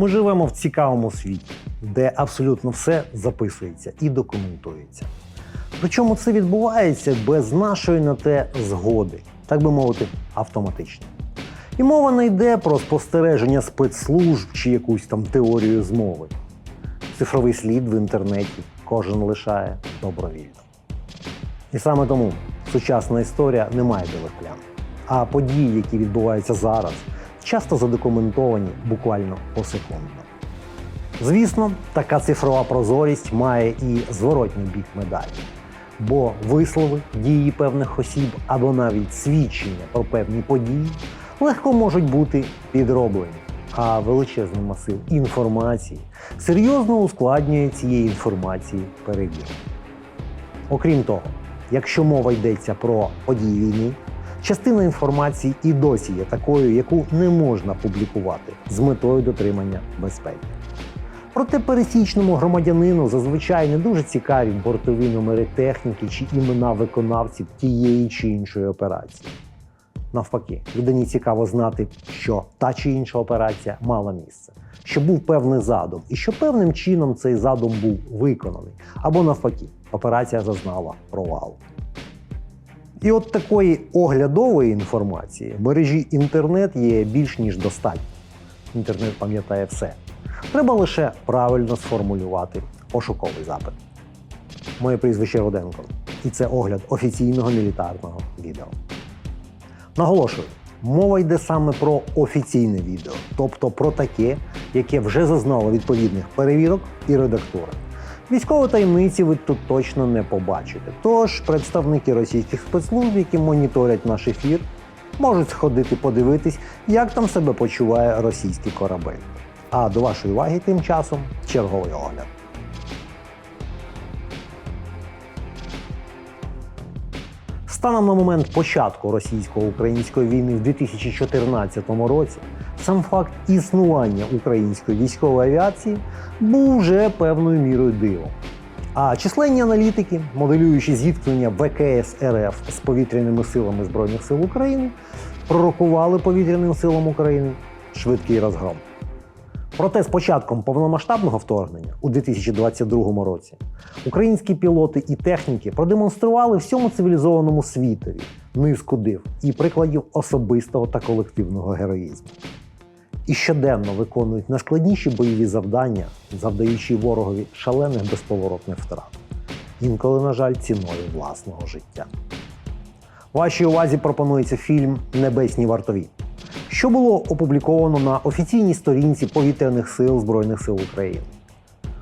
Ми живемо в цікавому світі, де абсолютно все записується і документується. Причому це відбувається без нашої на те згоди, так би мовити, автоматично. І мова не йде про спостереження спецслужб чи якусь там теорію змови. Цифровий слід в інтернеті кожен лишає добровільно. І саме тому сучасна історія не має білих плям. А події, які відбуваються зараз, часто задокументовані буквально посекундно. Звісно, така цифрова прозорість має і зворотній бік медалі. Бо вислови, дії певних осіб або навіть свідчення про певні події легко можуть бути підроблені, а величезний масив інформації серйозно ускладнює цієї інформації перебіг. Окрім того, якщо мова йдеться про події війни, частина інформації і досі є такою, яку не можна публікувати з метою дотримання безпеки. Проте пересічному громадянину зазвичай не дуже цікаві бортові номери техніки чи імена виконавців тієї чи іншої операції. Навпаки, людині цікаво знати, що та чи інша операція мала місце, що був певний задум, і що певним чином цей задум був виконаний, або навпаки, операція зазнала провалу. І от такої оглядової інформації в мережі інтернет є більш ніж достатньо. Інтернет пам'ятає все. Треба лише правильно сформулювати пошуковий запит. Моє прізвище Руденко, і це огляд офіційного мілітарного відео. Наголошую, мова йде саме про офіційне відео, тобто про таке, яке вже зазнало відповідних перевірок і редактури. Військової таємниці ви тут точно не побачите. Тож представники російських спецслужб, які моніторять наш ефір, можуть сходити подивитись, як там себе почуває російський корабель. А до вашої уваги тим часом черговий огляд. Станом на момент початку російсько-української війни в 2014 році сам факт існування української військової авіації був вже певною мірою дивом. А численні аналітики, моделюючи зіткнення ВКС РФ з повітряними силами Збройних сил України, пророкували повітряним силам України швидкий розгром. Проте з початком повномасштабного вторгнення у 2022 році українські пілоти і техніки продемонстрували всьому цивілізованому світові низку див і прикладів особистого та колективного героїзму. І щоденно виконують найскладніші бойові завдання, завдаючи ворогові шалених безповоротних втрат, інколи, на жаль, ціною власного життя. Вашій увазі пропонується фільм Небесні вартові, що було опубліковано на офіційній сторінці повітряних сил Збройних сил України.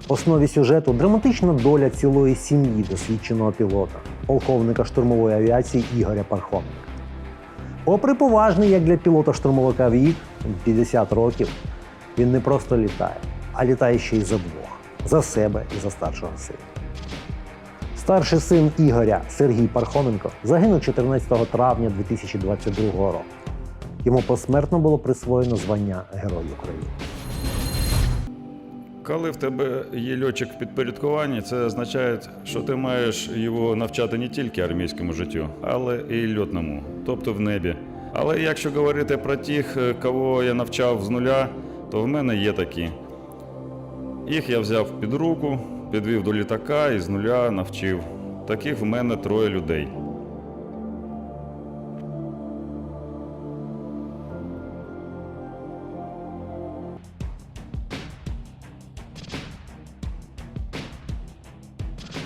В основі сюжету драматична доля цілої сім'ї досвідченого пілота, полковника штурмової авіації Ігоря Пархоменка. Попри поважний як для пілота штурмовика вік 50 років, він не просто літає, а літає ще й за двох за себе і за старшого сина. Старший син Ігоря Сергій Пархоменко загинув 14 травня 2022 року. Йому посмертно було присвоєно звання Герой України. Коли в тебе є льотчик в підпорядкуванні, це означає, що ти маєш його навчати не тільки армійському життю, але і льотному, тобто в небі. Але якщо говорити про тих, е, кого я навчав з нуля, то в мене є такі. Їх я взяв під руку, підвів до літака і з нуля навчив. Таких в мене троє людей.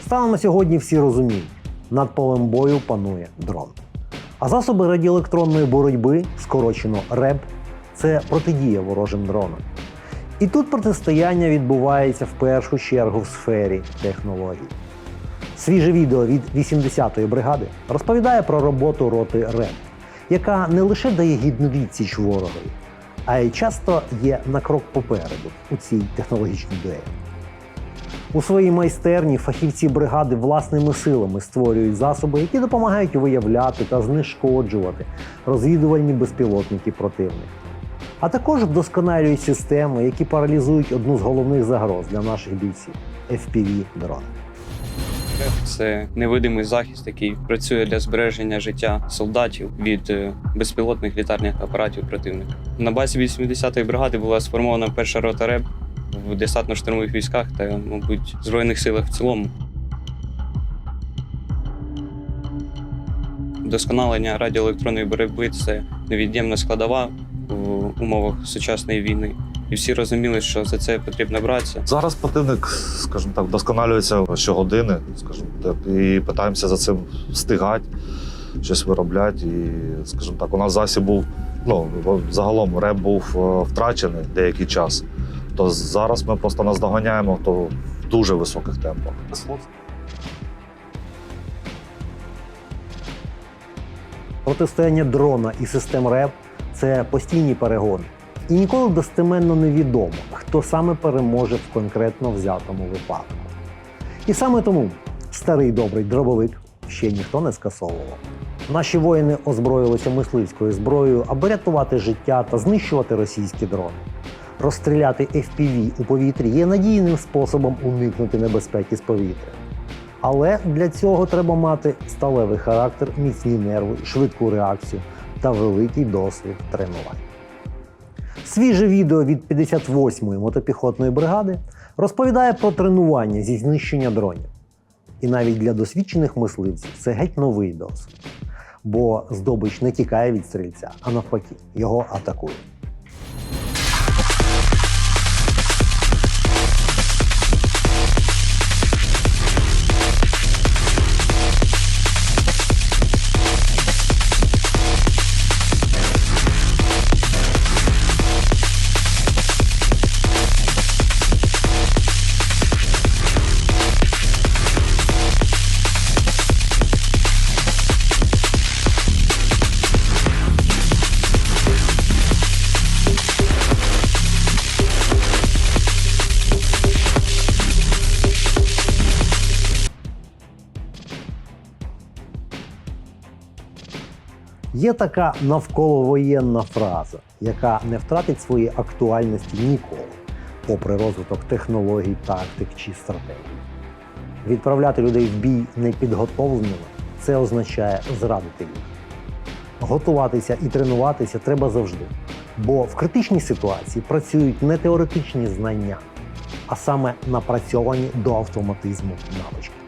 Станом на сьогодні всі розуміють, над полем бою панує дрон. А засоби радіоелектронної боротьби, скорочено РЕБ, це протидія ворожим дронам. І тут протистояння відбувається в першу чергу в сфері технологій. Свіже відео від 80-ї бригади розповідає про роботу роти РЕБ, яка не лише дає гідну відсіч ворогові, а й часто є на крок попереду у цій технологічній дуелі. У своїй майстерні фахівці бригади власними силами створюють засоби, які допомагають виявляти та знешкоджувати розвідувальні безпілотники противника. А також вдосконалюють системи, які паралізують одну з головних загроз для наших бійців FPV дрони. Це невидимий захист, який працює для збереження життя солдатів від е, безпілотних літальних апаратів противника. На базі 80-ї бригади була сформована перша рота РЕБ в десантно-штурмових військах та, мабуть, в збройних силах в цілому. Вдосконалення радіоелектронної боротьби це невід'ємна складова в умовах сучасної війни. І всі розуміли, що за це потрібно братися. Зараз противник, скажімо так, вдосконалюється щогодини, скажімо так, і питаємося за цим встигати, щось виробляти. І, скажімо так, у нас засіб був, ну, загалом реп був е, втрачений деякий час. То зараз ми просто наздоганяємо то в дуже високих темпах. Протистояння дрона і систем РЕП це постійні перегони. І ніколи достеменно невідомо, хто саме переможе в конкретно взятому випадку. І саме тому старий добрий дробовик ще ніхто не скасовував. Наші воїни озброїлися мисливською зброєю, аби рятувати життя та знищувати російські дрони. Розстріляти FPV у повітрі є надійним способом уникнути небезпеки з повітря. Але для цього треба мати сталевий характер, міцні нерви, швидку реакцію та великий досвід тренувань. Свіже відео від 58-ї мотопіхотної бригади розповідає про тренування зі знищення дронів. І навіть для досвідчених мисливців це геть новий досвід. Бо здобич не тікає від стрільця, а навпаки, його атакує. Є така навколовоєнна фраза, яка не втратить своєї актуальності ніколи, попри розвиток технологій, тактик чи стратегій. Відправляти людей в бій непідготовленими це означає зрадити їх. Готуватися і тренуватися треба завжди, бо в критичній ситуації працюють не теоретичні знання, а саме напрацьовані до автоматизму навички.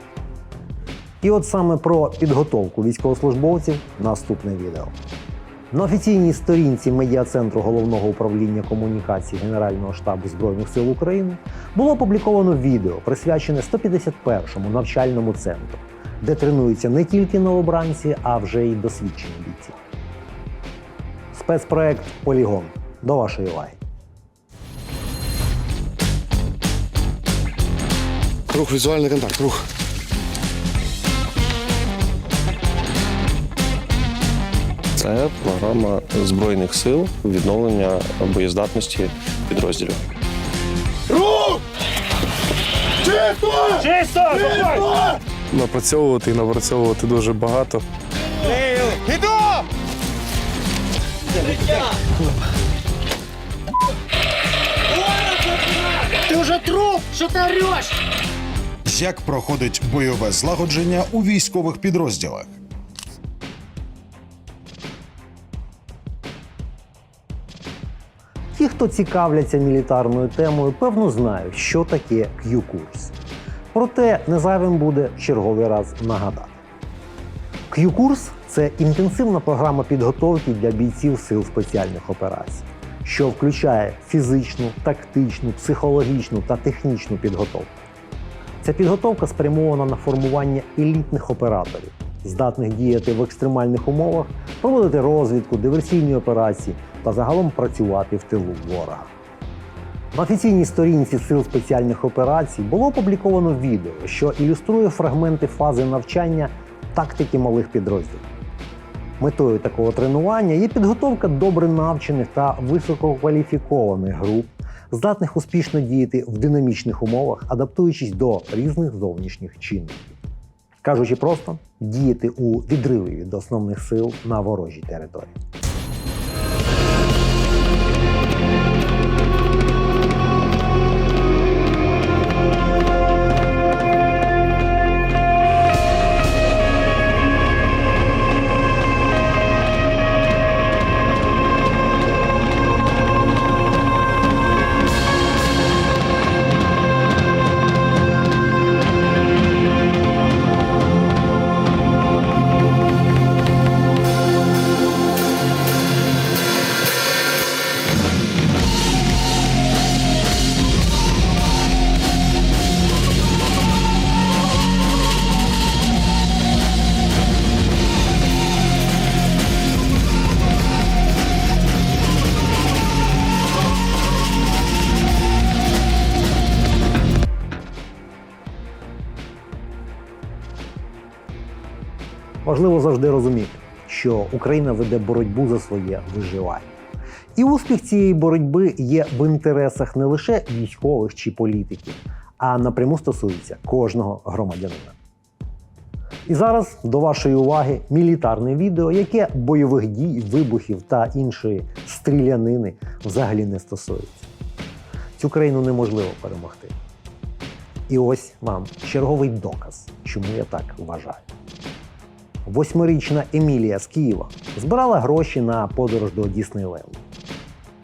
І от саме про підготовку військовослужбовців наступне відео. На офіційній сторінці медіа-центру головного управління комунікацій Генерального штабу Збройних сил України було опубліковано відео, присвячене 151-му навчальному центру, де тренуються не тільки новобранці, а вже й досвідчені бійці. Спецпроект Полігон. До вашої уваги. Рух, візуальний контакт, рух. Це програма Збройних сил відновлення боєздатності підрозділів. Напрацьовувати і напрацьовувати дуже багато. Ти вже труп! Шотирьош! Як проходить бойове злагодження у військових підрозділах? Хто цікавляться мілітарною темою, певно знають, що таке Q-курс. Проте не зайвим буде черговий раз нагадати. Q-курс це інтенсивна програма підготовки для бійців сил спеціальних операцій, що включає фізичну, тактичну, психологічну та технічну підготовку. Ця підготовка спрямована на формування елітних операторів, здатних діяти в екстремальних умовах, проводити розвідку, диверсійні операції та загалом працювати в тилу ворога. На офіційній сторінці Сил спеціальних операцій було опубліковано відео, що ілюструє фрагменти фази навчання тактики малих підрозділів. Метою такого тренування є підготовка добре навчених та висококваліфікованих груп, здатних успішно діяти в динамічних умовах, адаптуючись до різних зовнішніх чинників. Кажучи просто, діяти у відриві від основних сил на ворожій території. Важливо завжди розуміти, що Україна веде боротьбу за своє виживання. І успіх цієї боротьби є в інтересах не лише військових чи політиків, а напряму стосується кожного громадянина. І зараз до вашої уваги мілітарне відео, яке бойових дій, вибухів та іншої стрілянини взагалі не стосується. Цю країну неможливо перемогти. І ось вам черговий доказ, чому я так вважаю. Восьмирічна Емілія з Києва збирала гроші на подорож до Діснейленду,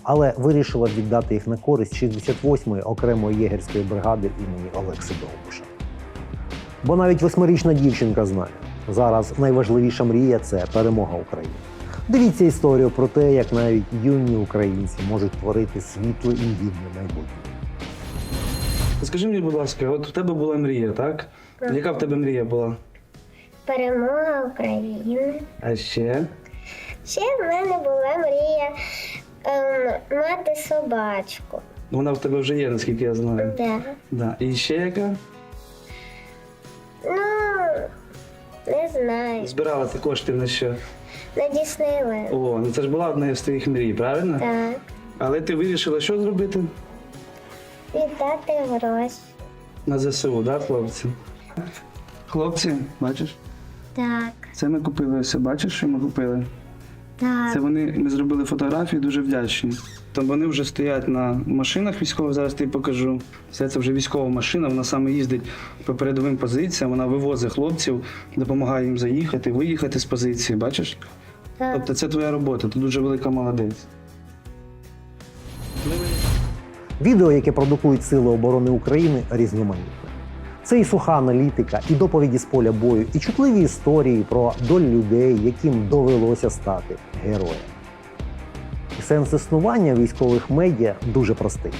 але вирішила віддати їх на користь 68-ї окремої єгерської бригади імені Олекси Довбуша. Бо навіть восьмирічна дівчинка знає, зараз найважливіша мрія це перемога України. Дивіться історію про те, як навіть юні українці можуть творити світле і гідне майбутнє. Скажи мені, будь ласка, от у тебе була мрія, так? Яка в тебе мрія була? Перемога України. А ще? Ще в мене була мрія ем, мати собачку. Вона в тебе вже є, наскільки я знаю. Да. Да. І ще яка? Ну, не знаю. Збирала ти кошти на що? На Діснейленд. О, ну це ж була одна з твоїх мрій, правильно? Так. Але ти вирішила що зробити? Віддати гроші. На ЗСУ, так, хлопці? Хлопці, бачиш? Так. Це ми купили ось, бачиш, що ми купили? Так. Це вони, ми зробили фотографії, дуже вдячні. Там вони вже стоять на машинах військових, зараз тобі покажу. Все це вже військова машина, вона саме їздить по передовим позиціям, вона вивозить хлопців, допомагає їм заїхати, виїхати з позиції, бачиш? Так. Тобто це твоя робота, ти дуже велика молодець. Відео, яке продукують Сили оборони України, різноманітне. Це і суха аналітика, і доповіді з поля бою, і чутливі історії про долю людей, яким довелося стати героями. І сенс існування військових медіа дуже простий.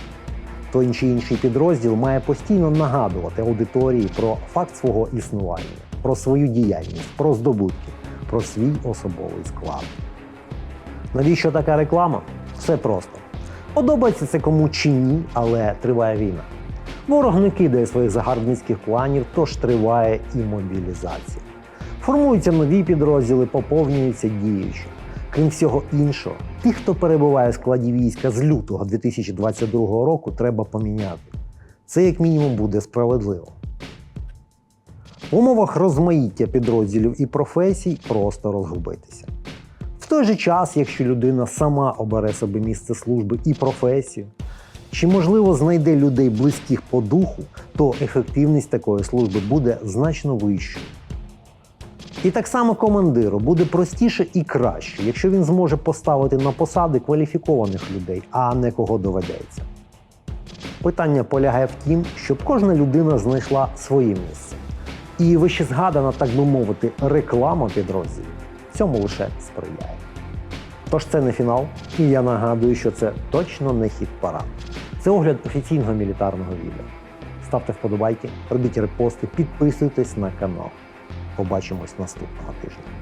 Той чи інший підрозділ має постійно нагадувати аудиторії про факт свого існування, про свою діяльність, про здобутки, про свій особовий склад. Навіщо така реклама? Все просто. Подобається це кому чи ні, але триває війна. Ворог не кидає своїх загарбницьких планів, тож триває і мобілізація. Формуються нові підрозділи, поповнюються діючі. Крім всього іншого, тих, хто перебуває в складі війська з лютого 2022 року, треба поміняти. Це як мінімум буде справедливо. В умовах розмаїття підрозділів і професій просто розгубитися. В той же час, якщо людина сама обере собі місце служби і професію, чи можливо знайде людей близьких по духу, то ефективність такої служби буде значно вищою. І так само командиру буде простіше і краще, якщо він зможе поставити на посади кваліфікованих людей, а не кого доведеться. Питання полягає в тім, щоб кожна людина знайшла своє місце. І вище згадана, так би мовити, реклама підрозділів цьому лише сприяє. Тож це не фінал, і я нагадую, що це точно не хід парад. Це огляд офіційного мілітарного відео. Ставте вподобайки, робіть репости, підписуйтесь на канал. Побачимось наступного тижня.